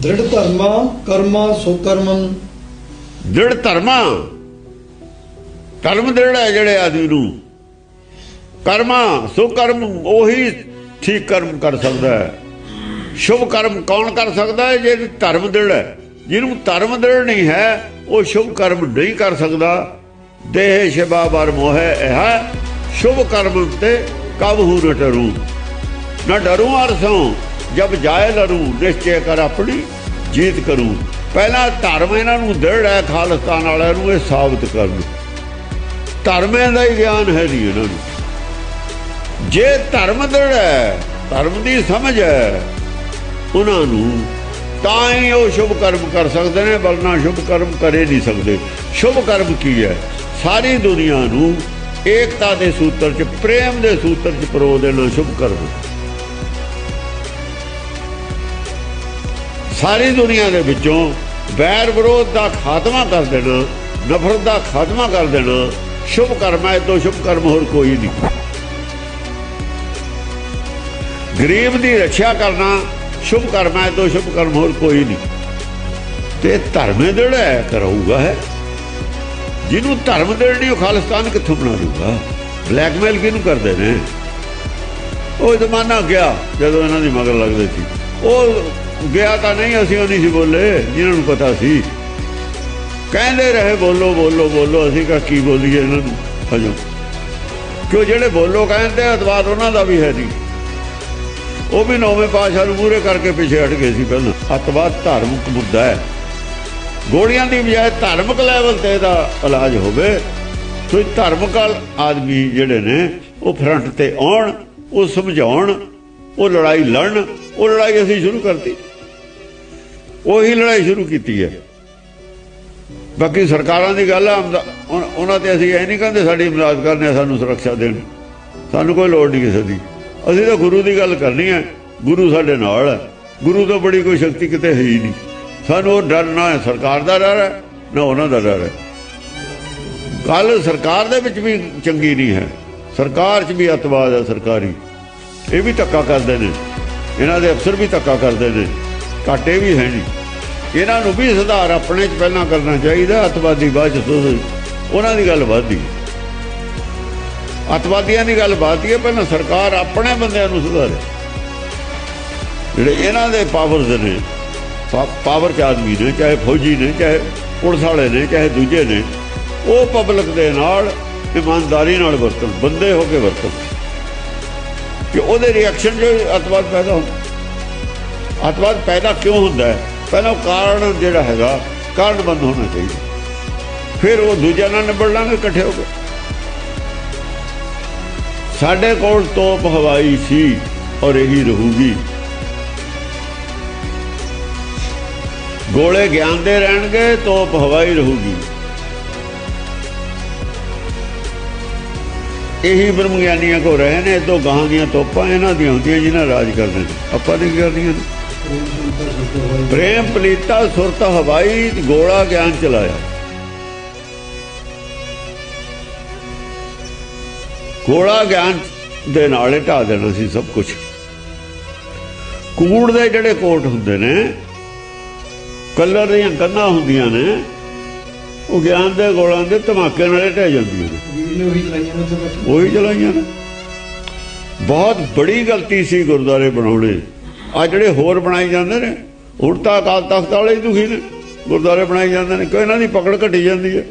ਦ੍ਰਿੜ ਧਰਮਾ, ਕਰਮਾ, ਸੋ ਕਰਮੰ। ਦ੍ਰਿੜ ਧਰਮਾ। ਕਰਮ ਦ੍ਰਿੜ ਹੈ ਜਿਹੜੇ ਆਦਮੀ ਨੂੰ। ਕਰਮਾ, ਸੋ ਕਰਮ, ਉਹੀ ਠੀਕ ਕਰਮ ਕਰ ਸਕਦਾ ਹੈ। ਸ਼ੁਭ ਕਰਮ ਕੌਣ ਕਰ ਸਕਦਾ ਹੈ? ਜੇ ਧਰਮ ਦ੍ਰਿੜ ਹੈ। ਜਿਹਨੂੰ ਧਰਮ ਦ੍ਰਿੜ ਨਹੀਂ ਹੈ, ਉਹ ਸ਼ੁਭ ਕਰਮ ਨਹੀਂ ਕਰ ਸਕਦਾ। ਦੇਹ ਸ਼ਿਵਾ ਬਰ ਮੋਹ ਹੈ ਸ਼ੁਭ ਕਰਮ ਤੇ ਕਬਹੂ ਨ ਡਰੂ। ਨਾ ਡਰੂ ਅਰਸੋਂ ਜਬ ਜਾਏ ਲਰੂ ਨਿਸ਼ਚੈ ਕਰ ਆਪਣੀ ਜੀਤ ਕਰੂ। ਪਹਿਲਾ ਧਰਮ ਇਹਨਾਂ ਨੂੰ ਦ੍ਰਿੜ ਹੈ ਖਾਲਸਤਾਨ ਵਾਲਿਆਂ ਨੂੰ ਇਹ ਸਾਬਤ ਕਰਨ। ਧਰਮੇ ਦਾ ਹੀ ਗਿਆਨ ਹੈ ਨਹੀਂ ਇਹਨਾਂ ਨੂੰ। ਜੇ ਧਰਮ ਦ੍ਰਿੜ ਹੈ, ਧਰਮ ਦੀ ਸਮਝ ਹੈ, ਉਹਨਾਂ ਨੂੰ ਤਾਂ ਹੀ ਉਹ ਸ਼ੁਭ ਕਰਮ ਕਰ ਸਕਦੇ ਨੇ ਬਲਨਾ ਸ਼ੁਭ ਕਰਮ ਕਰੇ ਨਹੀਂ ਸਕਦੇ। ਸ਼ੁਭ ਕਰਮ ਕੀ ਹੈ? ਸਾਰੀ ਦੁਨੀਆ ਨੂੰ ਏਕਤਾ ਦੇ ਸੂਤਰ 'ਚ, ਪ੍ਰੇਮ ਦੇ ਸੂਤਰ 'ਚ ਪਰੋ ਦੇਣਾ ਸ਼ੁਭ ਕਰਮ। ਸਾਰੀ ਦੁਨੀਆ ਦੇ ਵਿੱਚੋਂ ਵੈਰ ਵਿਰੋਧ ਦਾ ਖਾਤਮਾ ਕਰ ਦੇਣਾ, ਨਫ਼ਰਤ ਦਾ ਖਾਤਮਾ ਕਰ ਦੇਣਾ, ਸ਼ੁਭ ਕਰਮ ਹੈ ਤੋਂ ਸ਼ੁਭ ਕਰਮ ਹੋਰ ਕੋਈ ਨਹੀਂ। ਗਰੀਬ ਦੀ ਰੱਖਿਆ ਕਰਨਾ, ਸ਼ੁਭ ਕਰਮ ਹੈ ਤੋਂ ਸ਼ੁਭ ਕਰਮ ਹੋਰ ਕੋਈ ਨਹੀਂ। ਤੇ ਧਰਮੇ ਜਿਹੜਾ ਹੈ ਕਰੂਗਾ ਹੈ। ਜਿਹਨੂੰ ਧਰਮ ਦੇਣੀ ਉਹ ਖਾਲਿਸਤਾਨ ਕਿੱਥੋਂ ਬਣਾ ਲੂਗਾ ਬਲੈਕਮੇਲ ਕਿਹਨੂੰ ਕਰਦੇ ਨੇ? ਉਹ ਜ਼ਮਾਨਾ ਗਿਆ ਜਦੋਂ ਇਹਨਾਂ ਦੀ ਮਗਰ ਲੱਗਦੇ ਸੀ। ਉਹ ਗਿਆ ਤਾਂ ਨਹੀਂ, ਅਸੀਂ ਉਹ ਨਹੀਂ ਸੀ ਬੋਲੇ, ਜਿਹਨਾਂ ਨੂੰ ਪਤਾ ਸੀ। ਕਹਿੰਦੇ ਰਹੇ, ਬੋਲੋ ਬੋਲੋ ਬੋਲੋ, ਅਸੀਂ ਕਾ ਕੀ ਬੋਲੀਏ ਇਹਨਾਂ ਨੂੰ? ਹਜੋ। ਕਿਉਂ ਜਿਹੜੇ ਬੋਲੋ ਕਹਿੰਦੇ ਅਤਵਾਦ ਉਹਨਾਂ ਦਾ ਵੀ ਹੈ ਨਹੀਂ। ਉਹ ਵੀ ਨੌਵੇਂ ਪਾਸ਼ਾ ਨੂੰ ਪੂਰੇ ਕਰਕੇ ਪਿੱਛੇ ਹਟ ਗਏ ਸੀ ਪਹਿਲਾਂ। ਅਤਵਾਦ ਧਾਰਮਿਕ ਮੁੱਦਾ ਹੈ। ਗੋਲੀਆਂ ਦੀ ਬਜਾਏ ਧਾਰਮਿਕ ਲੈਵਲ ਤੇ ਇਹਦਾ ਇਲਾਜ ਹੋਵੇ ਕੋਈ ਧਾਰਮਿਕ ਆਦਮੀ ਜਿਹੜੇ ਨੇ, ਉਹ ਫਰੰਟ ਤੇ ਆਉਣ, ਉਹ ਸਮਝਾਉਣ, ਉਹ ਲੜਾਈ ਲੜਨ, ਉਹ ਲੜਾਈ ਅਸੀਂ ਸ਼ੁਰੂ ਕਰਤੀ। ਉਹੀ ਲੜਾਈ ਸ਼ੁਰੂ ਕੀਤੀ ਹੈ। ਬਾਕੀ ਸਰਕਾਰਾਂ ਦੀ ਗੱਲ ਆ, ਅਮਦਾ- ਉਹਨਾਂ ਤੇ ਅਸੀਂ ਇਹ ਨਹੀਂ ਕਹਿੰਦੇ ਸਾਡੀ ਇਮਦਾਦ ਕਰਨੇ ਸਾਨੂੰ ਸੁਰੱਖਿਆ ਦੇਣ। ਸਾਨੂੰ ਕੋਈ ਲੋੜ ਨਹੀਂ ਕਿਸੇ ਦੀ। ਅਸੀਂ ਤਾਂ ਗੁਰੂ ਦੀ ਗੱਲ ਕਰਨੀ ਹੈ। ਗੁਰੂ ਸਾਡੇ ਨਾਲ ਹੈ। ਗੁਰੂ ਤੋਂ ਬੜੀ ਕੋਈ ਸ਼ਕਤੀ ਕਿਤੇ ਹੈ ਹੀ ਨਹੀਂ। ਸਾਨੂੰ ਉਹ ਡਰ ਨਾ ਹੈ, ਸਰਕਾਰ ਦਾ ਡਰ ਹੈ, ਨਾ ਉਹਨਾਂ ਦਾ ਡਰ ਹੈ। ਗੱਲ ਸਰਕਾਰ ਦੇ ਵਿੱਚ ਵੀ ਚੰਗੀ ਨਹੀਂ ਹੈ। ਸਰਕਾਰ 'ਚ ਵੀ ਅਤਵਾਦ ਹੈ ਸਰਕਾਰੀ। ਇਹ ਵੀ ਧੱਕਾ ਕਰਦੇ ਨੇ। ਇਹਨਾਂ ਦੇ ਅਫਸਰ ਵੀ ਧੱਕਾ ਕਰਦੇ ਨੇ। ਘਾਟੇ ਵੀ ਹੈ ਨਹੀਂ। ਇਹਨਾਂ ਨੂੰ ਵੀ ਸੁਧਾਰ ਆਪਣੇ 'ਚ ਪਹਿਲਾਂ ਕਰਨਾ ਚਾਹੀਦਾ, ਅਤਵਾਦੀ ਬਾਅਦ 'ਚ ਸੁਧ- ਉਹਨਾਂ ਦੀ ਗੱਲ ਵੱਧਦੀ ਅਤਵਾਦੀਆਂ ਦੀ ਗੱਲ ਬਾਤੀ ਹੈ ਪਹਿਲਾਂ ਸਰਕਾਰ ਆਪਣੇ ਬੰਦਿਆਂ ਨੂੰ ਸੁਧਾਰੇ। ਜਿਹੜੇ ਇਹਨਾਂ ਦੇ ਪਾਵਰਸ ਨੇ ਪਾਵਰ ਚ ਆਦਮੀ ਨੇ, ਚਾਹੇ ਫੌਜੀ ਨੇ, ਚਾਹੇ ਪੁਲਿਸ ਵਾਲੇ ਨੇ, ਚਾਹੇ ਦੂਜੇ ਨੇ, ਉਹ ਪਬਲਿਕ ਦੇ ਨਾਲ ਇਮਾਨਦਾਰੀ ਨਾਲ ਵਰਤਣ, ਬੰਦੇ ਹੋ ਕੇ ਵਰਤਣ। ਕਿ ਉਹਦੇ ਰਿਐਕਸ਼ਨ ਜੋ ਅਤਵਾਦ ਪੈਦਾ ਹੁੰਦਾ। ਅਤਵਾਦ ਪੈਦਾ ਕਿਉਂ ਹੁੰਦਾ ਹੈ? ਪਹਿਲਾਂ ਉਹ ਕਾਰਨ ਜਿਹੜਾ ਹੈਗਾ ਕਾਰਨ ਬੰਦ ਹੋਣਾ ਚਾਹੀਦਾ। ਫਿਰ ਉਹ ਦੂਜਿਆਂ ਨਾਲ ਨਿਬੜ ਲਾਂਗੇ, ਇਕੱਠੇ ਹੋ ਕੇ। ਸਾਡੇ ਕੋਲ ਤੋਪ ਹਵਾਈ ਸੀ ਔਰ ਇਹੀ ਰਹੂਗੀ। ਗੋਲੇ ਗਿਆਨ ਦੇ ਰਹਿਣਗੇ, ਤੋਪ ਹਵਾਈ ਰਹੂਗੀ। ਇਹੀ ਬ੍ਰਹਮ ਗਿਆਨੀਆਂ ਕੋ ਰਹੇ ਨੇ ਤੋਂ ਗਾਹਾਂ ਦੀਆਂ ਤੋਪਾਂ ਇਹਨਾਂ ਦੀਆਂ ਹੁੰਦੀਆਂ, ਜਿਨ੍ਹਾਂ ਰਾਜ ਕਰਦੇ ਨੇ। ਆਪਾਂ ਨਹੀਂ ਕਰਦੀਆਂ ਨੇ ਪ੍ਰੇਮ ਪਲੀਤਾ ਸੁਰਤ ਹਵਾਈ ਗੋਲਾ ਗਿਆਨ ਚਲਾਇਆ। ਗੋਲਾ ਗਿਆਨ ਦੇ ਨਾਲ ਹੀ ਢਾ ਦੇਣਾ ਸੀ ਸਭ ਕੁਝ ਕੂੜ ਦੇ ਜਿਹੜੇ ਕੋਟ ਹੁੰਦੇ ਨੇ, ਕਲਰ ਦੀਆਂ ਕੰਨਾਂ ਹੁੰਦੀਆਂ ਨੇ, ਉਹ ਗਿਆਨ ਦੇ ਗੋਲਾਂ ਦੇ ਧਮਾਕੇ ਨਾਲ ਢਹਿ ਜਾਂਦੀਆਂ ਨੇ। ਉਹੀ ਚਲਾਈਆਂ ਨੇ। ਬਹੁਤ ਬੜੀ ਗਲਤੀ ਸੀ ਗੁਰਦਾਰੇ ਬਣਾਉਣੇ। ਆ ਜਿਹੜੇ ਹੋਰ ਬਣਾਈ ਜਾਂਦੇ ਨੇ, ਹੁਣ ਤਾਂ ਅਕਾਲ ਤਖਤ ਵਾਲੇ ਹੀ ਦੁਖੀ ਨੇ ਗੁਰਦਾਰੇ ਬਣਾਈ ਜਾਂਦੇ ਨੇ ਕਿ ਇਹਨਾਂ ਦੀ ਪਕੜ ਘਟੀ ਜਾਂਦੀ ਹੈ?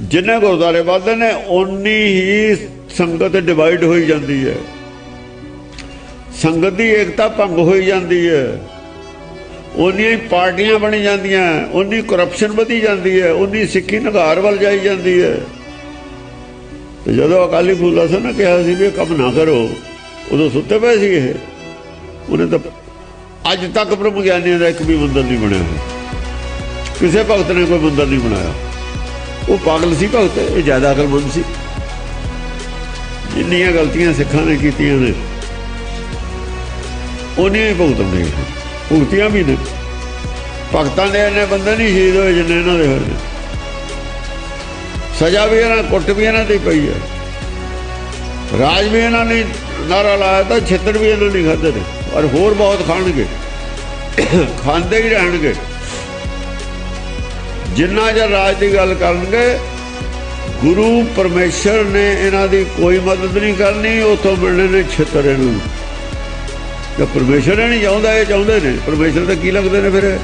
ਜਿੰਨੇ ਗੁਰਦਾਰੇ ਵੱਧਦੇ ਨੇ, ਓਨੀ ਹੀ ਸੰਗਤ ਡਿਵਾਈਡ ਹੋਈ ਜਾਂਦੀ ਹੈ। ਸੰਗਤ ਦੀ ਏਕਤਾ ਭੰਗ ਹੋਈ ਜਾਂਦੀ ਹੈ। ਉਨੀਆਂ ਹੀ ਪਾਰਟੀਆਂ ਬਣੀ ਜਾਂਦੀਆਂ ਉਨੀ ਕਰਪਸ਼ਨ ਵਧੀ ਜਾਂਦੀ ਹੈ ਉਨੀ ਸਿੱਖੀ ਨਗਾਰ ਵੱਲ ਜਾਈ ਜਾਂਦੀ ਹੈ। ਤੇ ਜਦੋਂ ਅਕਾਲੀ ਫੂਲਾ ਸਾਹਿਬ ਨੇ ਕਿਹਾ ਸੀ ਵੀ ਇਹ ਕੰਮ ਨਾ ਕਰੋ, ਉਦੋਂ ਸੁੱਤੇ ਪਏ ਸੀ ਇਹ। ਉਹਨੇ ਤਾਂ ਅੱਜ ਤੱਕ ਬ੍ਰਹਮ ਗਿਆਨੀਆਂ ਦਾ ਇੱਕ ਵੀ ਮੰਦਰ ਨਹੀਂ ਬਣਿਆ ਹੋਇਆ। ਕਿਸੇ ਭਗਤ ਨੇ ਕੋਈ ਮੰਦਰ ਨਹੀਂ ਬਣਾਇਆ। ਉਹ ਪਾਗਲ ਸੀ ਭਗਤ, ਇਹ ਜ਼ਿਆਦਾ ਅਕਲਮੰਦ ਸੀ। ਜਿੰਨੀਆਂ ਗਲਤੀਆਂ ਸਿੱਖਾਂ ਨੇ ਕੀਤੀਆਂ ਨੇ, ਉਹਨੀਆਂ ਹੀ ਭੁਗਤਣਗੇ ਭੁਗਤੀਆਂ ਵੀ ਨੇ। ਭਗਤਾਂ ਦੇ ਇੰਨੇ ਬੰਦੇ ਨਹੀਂ ਸ਼ਹੀਦ ਹੋਏ ਜਿੰਨੇ ਇਹਨਾਂ ਦੇ ਹੋਏ। ਸਜ਼ਾ ਵੀ ਇਹਨਾਂ, ਕੁੱਟ ਵੀ ਇਹਨਾਂ ਤੇ ਪਈ ਹੈ। ਰਾਜ ਵੀ ਇਹਨਾਂ ਨੇ ਨਾਰਾ ਲਾਇਆ ਤਾਂ ਛਿੱਤਰ ਵੀ ਇਹਨਾਂ ਨੇ ਖਾਦੇ ਨੇ। ਔਰ ਹੋਰ ਬਹੁਤ ਖਾਣਗੇ। ਖਾਂਦੇ ਹੀ ਰਹਿਣਗੇ। ਜਿੰਨਾ ਜਰ ਰਾਜ ਦੀ ਗੱਲ ਕਰਨਗੇ, ਗੁਰੂ ਪਰਮੇਸ਼ਰ ਨੇ ਇਹਨਾਂ ਦੀ ਕੋਈ ਮਦਦ ਨਹੀਂ ਕਰਨੀ, ਉਥੋਂ ਮਿਲਣੇ ਨੇ ਛਿੱਤਰ ਇਹਨੂੰ ਜੇ ਪਰਮੇਸ਼ਰ ਇਹ ਨਹੀਂ ਚਾਹੁੰਦਾ, ਇਹ ਚਾਹੁੰਦੇ ਨੇ। ਪਰਮੇਸ਼ਰ ਤਾਂ ਕੀ ਲੱਗਦੇ ਨੇ ਫਿਰ? ਇਹ?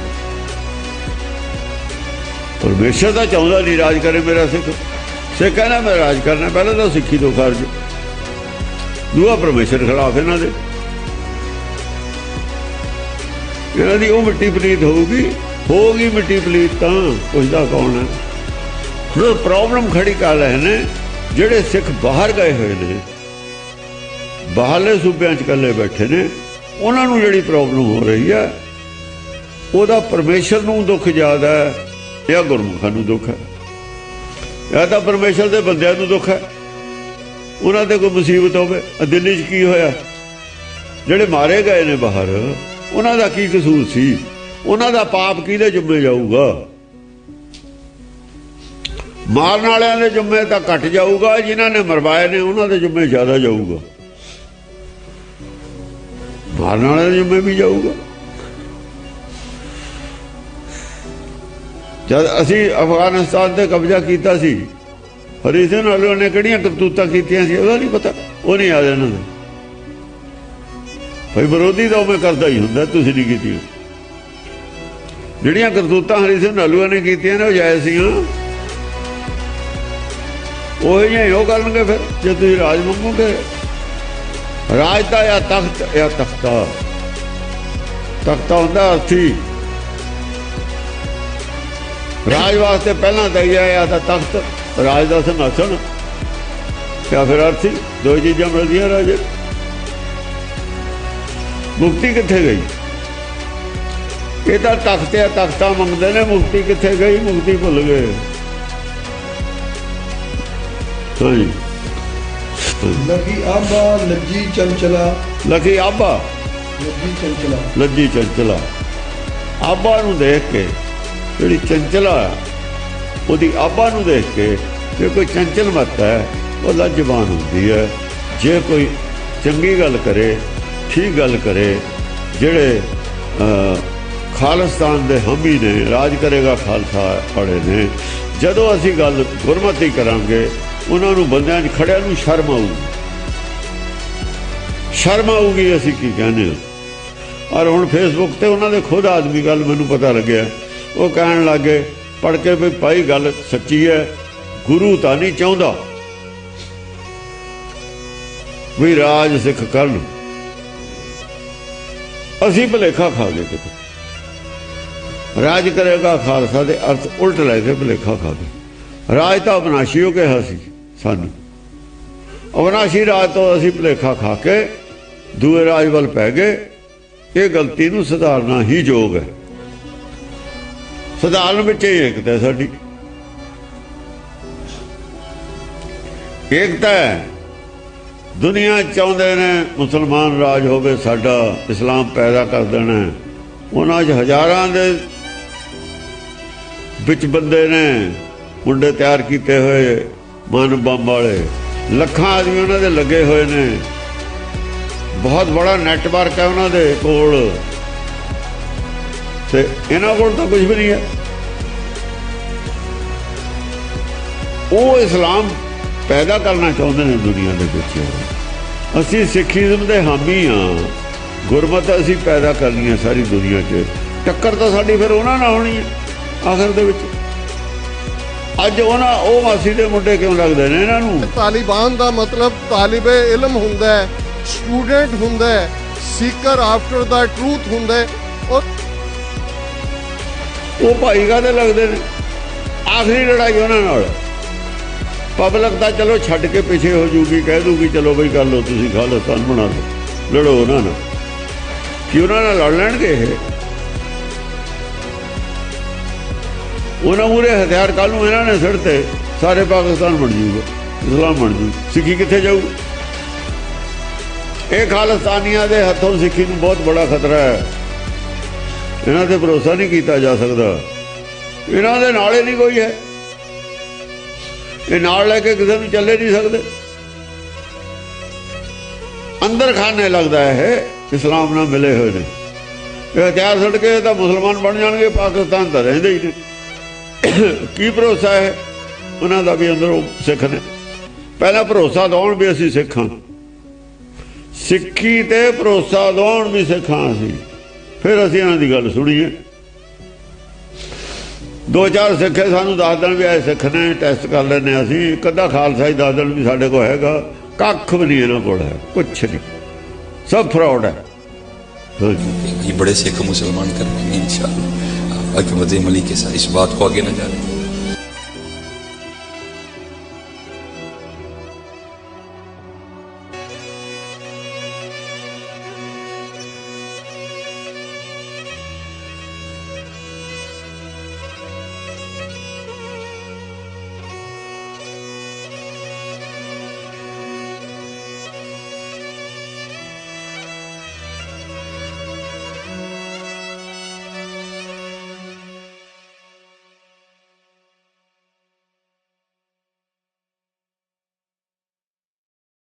ਪਰਮੇਸ਼ਰ ਤਾਂ ਚਾਹੁੰਦਾ ਨਹੀਂ ਰਾਜ ਕਰੇ ਮੇਰਾ ਸਿੱਖ। ਸਿੱਖ ਕਹਿੰਦਾ, ਮੈਂ ਰਾਜ ਕਰਨਾ, ਪਹਿਲਾਂ ਤਾਂ ਸਿੱਖੀ ਤੋਂ ਖਰਜ ਦੂਆ ਪਰਮੇਸ਼ਰ ਖਿਲਾਫ ਇਹਨਾਂ ਦੇ। ਇਹਨਾਂ ਦੀ ਉਹ ਮਿੱਟੀ ਪਲੀਤ ਹੋਊਗੀ ਹੋਊਗੀ ਮਿੱਟੀ ਪਲੀਤ ਤਾਂ ਪੁੱਛਦਾ ਕੌਣ ਹੈ? ਹੁਣ ਪ੍ਰੋਬਲਮ ਖੜੀ ਕਰ ਰਹੇ ਨੇ, ਜਿਹੜੇ ਸਿੱਖ ਬਾਹਰ ਗਏ ਹੋਏ ਨੇ, ਬਾਹਰਲੇ ਸੂਬਿਆਂ 'ਚ ਇਕੱਲੇ ਬੈਠੇ ਨੇ, ਉਹਨਾਂ ਨੂੰ ਜਿਹੜੀ ਪ੍ਰੋਬਲਮ ਹੋ ਰਹੀ ਹੈ, ਉਹਦਾ ਪਰਮੇਸ਼ਰ ਨੂੰ ਦੁੱਖ ਜ਼ਿਆਦਾ ਹੈ, ਜਾਂ ਗੁਰਮੁਖਾਂ ਨੂੰ ਦੁੱਖ ਹੈ? ਜਾਂ ਤਾਂ ਪਰਮੇਸ਼ਰ ਦੇ ਬੰਦਿਆਂ ਨੂੰ ਦੁੱਖ ਹੈ? ਉਹਨਾਂ ਤੇ ਕੋਈ ਮੁਸੀਬਤ ਹੋਵੇ? ਦਿੱਲੀ 'ਚ ਕੀ ਹੋਇਆ? ਜਿਹੜੇ ਮਾਰੇ ਗਏ ਨੇ ਬਾਹਰ ਉਹਨਾਂ ਦਾ ਕੀ ਕਸੂਰ ਸੀ? ਉਹਨਾਂ ਦਾ ਪਾਪ ਕਿਹਦੇ ਜੁੰਮੇ ਜਾਊਗਾ? ਮਾਰਨ ਵਾਲਿਆਂ ਦੇ ਜੁੰਮੇ ਤਾਂ ਘਟ ਜਾਊਗਾ, ਜਿਨ੍ਹਾਂ ਨੇ ਮਰਵਾਏ ਨੇ ਉਹਨਾਂ ਦੇ ਜੁੰਮੇ ਜ਼ਿਆਦਾ ਜਾਊਗਾ। ਮਾਰਨ ਵਾਲਿਆਂ ਦੇ ਜੁੰਮੇ ਵੀ ਜਾਊਗਾ। ਜਦ ਅਸੀਂ ਅਫਗਾਨਿਸਤਾਨ ਤੇ ਕਬਜ਼ਾ ਕੀਤਾ ਸੀ ਹਰੀ ਸਿੰਘ ਨਲੂਆ ਨੇ ਕਿਹੜੀਆਂ ਕਰਤੂਤਾਂ ਕੀਤੀਆਂ ਸੀ ਉਹਦਾ ਨਹੀਂ ਪਤਾ, ਉਹ ਨਹੀਂ ਆ ਇਹਨਾਂ ਭਾਈ ਵਿਰੋਧੀ ਤਾਂ ਮੈਂ ਕਰਦਾ ਹੀ ਹੁੰਦਾ, ਤੁਸੀਂ ਨਹੀਂ ਕੀਤੀਆਂ ਜਿਹੜੀਆਂ ਕਰਤੂਤਾਂ ਹਰੀ ਸਿੰਘ ਨਲੂਆ ਨੇ ਕੀਤੀਆਂ ਨੇ, ਉਹ ਜਾਇਜ਼ ਸੀਆਂ ਉਹ ਜਿਹੀਆਂ ਹੀ ਉਹ ਕਰਨਗੇ ਫਿਰ, ਜੇ ਤੁਸੀਂ ਰਾਜ ਮੰਗੋਗੇ। ਰਾਜ ਦਾ ਜਾਂ ਤਖਤ ਜਾਂ ਤਖਤਾ। ਤਖਤਾ ਹੁੰਦਾ ਅਰਥੀ। ਰਾਜ ਵਾਸਤੇ ਪਹਿਲਾਂ ਤਾਂ ਇਹ ਆਇਆ ਤਾਂ ਤਖਤ, ਰਾਜ ਦਾ ਸਿੰਘਾਸਨ ਜਾਂ ਫਿਰ ਅਰਥੀ, ਦੋ ਚੀਜ਼ਾਂ ਮਿਲਦੀਆਂ ਰਾਜੇ। ਮੁਕਤੀ ਕਿੱਥੇ ਗਈ? ਇਹ ਤਾਂ ਤਖਤ ਆ ਤਖਤਾ ਮੰਗਦੇ ਨੇ ਮੁਕਤੀ ਕਿੱਥੇ ਗਈ? ਮੁਕਤੀ ਭੁੱਲ ਗਏ। ਹਾਂਜੀ ਲਗੀ ਆਬਾ ਲੱਜੀ ਚੰਚਲਾ। ਲਖੀ ਆਬਾ ਲੱਜੀ ਚੰਚਲਾ। ਲੱਜੀ ਚੰਚਲਾ। ਆਬਾ ਨੂੰ ਦੇਖ ਕੇ ਜਿਹੜੀ ਚੰਚਲਾ ਉਹਦੀ ਆਬਾ ਨੂੰ ਦੇਖ ਕੇ ਜੇ ਕੋਈ ਚੰਚਲ ਮਤ ਹੈ ਉਹ ਲੱਜਬਾਨ ਹੁੰਦੀ ਹੈ। ਜੇ ਕੋਈ ਚੰਗੀ ਗੱਲ ਕਰੇ ਠੀਕ ਗੱਲ ਕਰੇ ਜਿਹੜੇ ਅਹ, ਖਾਲਿਸਤਾਨ ਦੇ ਹਮੀ ਨੇ ਰਾਜ ਕਰੇਗਾ ਖਾਲਸਾ ਪੜੇ ਨੇ। ਜਦੋਂ ਅਸੀਂ ਗੱਲ ਗੁਰਮਤੀ ਕਰਾਂਗੇ ਉਹਨਾਂ ਨੂੰ ਬੰਦਿਆਂ 'ਚ ਖੜਿਆਂ ਨੂੰ ਸ਼ਰਮ ਆਊਗੀ। ਸ਼ਰਮ ਆਊਗੀ ਅਸੀਂ ਕੀ ਕਹਿੰਦੇ ਹਾਂ? ਔਰ ਹੁਣ ਫੇਸਬੁੱਕ ਤੇ ਉਹਨਾਂ ਦੇ ਖੁਦ ਆਦਮੀ ਗੱਲ ਮੈਨੂੰ ਪਤਾ ਲੱਗਿਆ। ਉਹ ਕਹਿਣ ਲੱਗੇ ਪੜ ਕੇ ਵੀ ਭਾਈ ਗੱਲ ਸੱਚੀ ਹੈ ਗੁਰੂ ਤਾਂ ਨਹੀਂ ਚਾਹੁੰਦਾ। ਵੀ ਰਾਜ ਸਿੱਖ ਕਰਨ। ਅਸੀਂ ਭਲੇਖਾ ਖਾ ਗਏ ਕਿਤੇ। ਰਾਜ ਕਰੇਗਾ ਖਾਲਸਾ ਦੇ ਅਰਥ ਉਲਟ ਲੈ ਕੇ ਭਲੇਖਾ ਖਾ ਗਏ। ਰਾਜ ਤਾਂ ਅਬਨਾਸ਼ੀ ਹੋ ਕਿਹਾ ਸੀ ਸਾਨੂੰ। ਅਬਨਾਸ਼ੀ ਰਾਜ ਤੋਂ ਅਸੀਂ ਭਲੇਖਾ ਖਾ ਕੇ ਦੂਏ ਰਾਜ ਵੱਲ ਪੈ ਗਏ। ਇਹ ਗਲਤੀ ਨੂੰ ਸੁਧਾਰਨਾ ਹੀ ਯੋਗ ਹੈ। ਸੁਧਾਰਨ ਵਿੱਚ ਹੀ ਏਕਤਾ ਸਾਡੀ। ਏਕਤਾ ਹੈ। ਦੁਨੀਆ ਚਾਹੁੰਦੇ ਨੇ ਮੁਸਲਮਾਨ ਰਾਜ ਹੋਵੇ, ਸਾਡਾ ਇਸਲਾਮ ਪੈਦਾ ਕਰ ਦੇਣਾ ਉਹਨਾਂ 'ਚ ਹਜ਼ਾਰਾਂ ਦੇ ਵਿੱਚ ਬੰਦੇ ਨੇ, ਮੁੰਡੇ ਤਿਆਰ ਕੀਤੇ ਹੋਏ, ਮਨ ਬੰਬ ਵਾਲੇ। ਲੱਖਾਂ ਆਦਮੀ ਉਹਨਾਂ ਦੇ ਲੱਗੇ ਹੋਏ ਨੇ। ਬਹੁਤ ਬੜਾ ਨੈਟਵਰਕ ਹੈ ਉਹਨਾਂ ਦੇ ਕੋਲ। ਤੇ ਇਹਨਾਂ ਕੋਲ ਤਾਂ ਕੁਝ ਵੀ ਨਹੀਂ ਹੈ। ਉਹ ਇਸਲਾਮ ਪੈਦਾ ਕਰਨਾ ਚਾਹੁੰਦੇ ਨੇ ਦੁਨੀਆ ਦੇ ਵਿੱਚ। ਅਸੀਂ ਸਿੱਖੀਜ਼ਮ ਦੇ ਹਾਮੀ ਆ ਗੁਰਮਤ ਅਸੀਂ ਪੈਦਾ ਕਰਨੀ ਹੈ ਸਾਰੀ ਦੁਨੀਆ 'ਚ। ਟੱਕਰ ਤਾਂ ਸਾਡੀ ਫਿਰ ਉਹਨਾਂ ਨਾਲ ਹੋਣੀ ਹੈ ਆਖਰ ਦੇ ਵਿੱਚ। ਅੱਜ ਉਹਨਾਂ ਉਹ ਮਾਸੀ ਦੇ ਮੁੰਡੇ ਕਿਉਂ ਲੱਗਦੇ ਨੇ ਇਹਨਾਂ ਨੂੰ? ਤਾਲਿਬਾਨ ਦਾ ਮਤਲਬ ਤਾਲਿਬੇ ਇਲਮ ਹੁੰਦਾ ਹੈ ਸਟੂਡੈਂਟ ਹੁੰਦਾ ਹੈ ਸੀਕਰ ਆਫਟਰ ਦਾ ਟਰੂਥ ਹੁੰਦਾ ਹੈ ਔਰ ਉਹ ਭਾਈ ਕਾਹਦੇ ਲੱਗਦੇ ਨੇ? ਆਖਰੀ ਲੜਾਈ ਉਹਨਾਂ ਨਾਲ। ਪਬਲਿਕ ਤਾਂ ਚਲੋ ਛੱਡ ਕੇ ਪਿੱਛੇ ਹੋ ਜੂਗੀ, ਕਹਿ ਦੂਗੀ, ਚਲੋ ਬਈ ਕਰ ਲਓ, ਤੁਸੀਂ ਖਾਲਿਸਤਾਨ ਬਣਾ ਲਓ ਲੜੋ ਉਹਨਾਂ ਨਾਲ ਕਿ ਉਹਨਾਂ ਨਾਲ ਲੜ ਲੈਣਗੇ ਇਹ? ਉਹਨਾਂ ਮੂਰੇ ਹਥਿਆਰ ਕੱਲ ਨੂੰ ਇਹਨਾਂ ਨੇ ਸਿਰ ਤੇ, ਸਾਰੇ ਪਾਕਿਸਤਾਨ ਬਣ ਜੂਗਾ, ਇਸਲਾਮ ਬਣ ਜੂ। ਸਿੱਖੀ ਕਿੱਥੇ ਜਾਊ? ਇਹ ਖਾਲਿਸਤਾਨੀਆਂ ਦੇ ਹੱਥੋਂ ਸਿੱਖੀ ਨੂੰ ਬਹੁਤ ਬੜਾ ਖਤਰਾ ਹੈ। ਇਹਨਾਂ ਤੇ ਭਰੋਸਾ ਨਹੀਂ ਕੀਤਾ ਜਾ ਸਕਦਾ। ਇਹਨਾਂ ਦੇ ਨਾਲੇ ਨਹੀਂ ਕੋਈ ਹੈ। ਇਹ ਨਾਲ ਲੈ ਕੇ ਕਿਸੇ ਨੂੰ ਚੱਲੇ ਨਹੀਂ ਸਕਦੇ। ਅੰਦਰ ਖਾਨੇ ਲੱਗਦਾ ਹੈ ਇਹ ਇਸਲਾਮ ਨਾਲ ਮਿਲੇ ਹੋਏ ਨੇ। ਇਹ ਹਥਿਆਰ ਛੱਡ ਕੇ ਤਾਂ ਮੁਸਲਮਾਨ ਬਣ ਜਾਣਗੇ, ਪਾਕਿਸਤਾਨ ਤਾਂ ਰਹਿੰਦੇ ਹੀ ਨੇ ਕੀ ਭਰੋਸਾ ਹੈ? ਉਹਨਾਂ ਦਾ ਵੀ ਅੰਦਰੋਂ ਸਿੱਖ ਨੇ। ਪਹਿਲਾਂ ਭਰੋਸਾ ਦਿਵਾਉਣ ਵੀ ਅਸੀਂ ਸਿੱਖਾਂ ਸਿੱਖੀ ਤੇ ਭਰੋਸਾ ਦਵਾਉਣ ਵੀ ਸਿੱਖਾਂ ਅਸੀਂ। ਫਿਰ ਅਸੀਂ ਇਹਨਾਂ ਦੀ ਗੱਲ ਸੁਣੀਏ। ਦੋ ਚਾਰ ਸਿੱਖੇ ਸਾਨੂੰ ਦੱਸ ਦੇਣ ਵੀ ਆਏ ਸਿੱਖ ਨੇ ਟੈਸਟ ਕਰ ਲੈਨੇ ਅਸੀਂ ਇੱਕ ਅੱਧਾ ਖਾਲਸਾ ਹੀ ਦੱਸ ਦੇਣ ਵੀ ਸਾਡੇ ਕੋਲ ਹੈਗਾ ਕੱਖ ਵੀ ਨਹੀਂ ਇਹਨਾਂ ਕੋਲ ਹੈ ਕੁਛ ਨਹੀਂ ਸਭ ਫਰਾਡ ਹੈ ਹਾਂਜੀ ये बड़े सिख मुसलमान कर लेंगे इंशाल्लाह बाकी मजे मलिक के साथ इस बात को आगे न जाने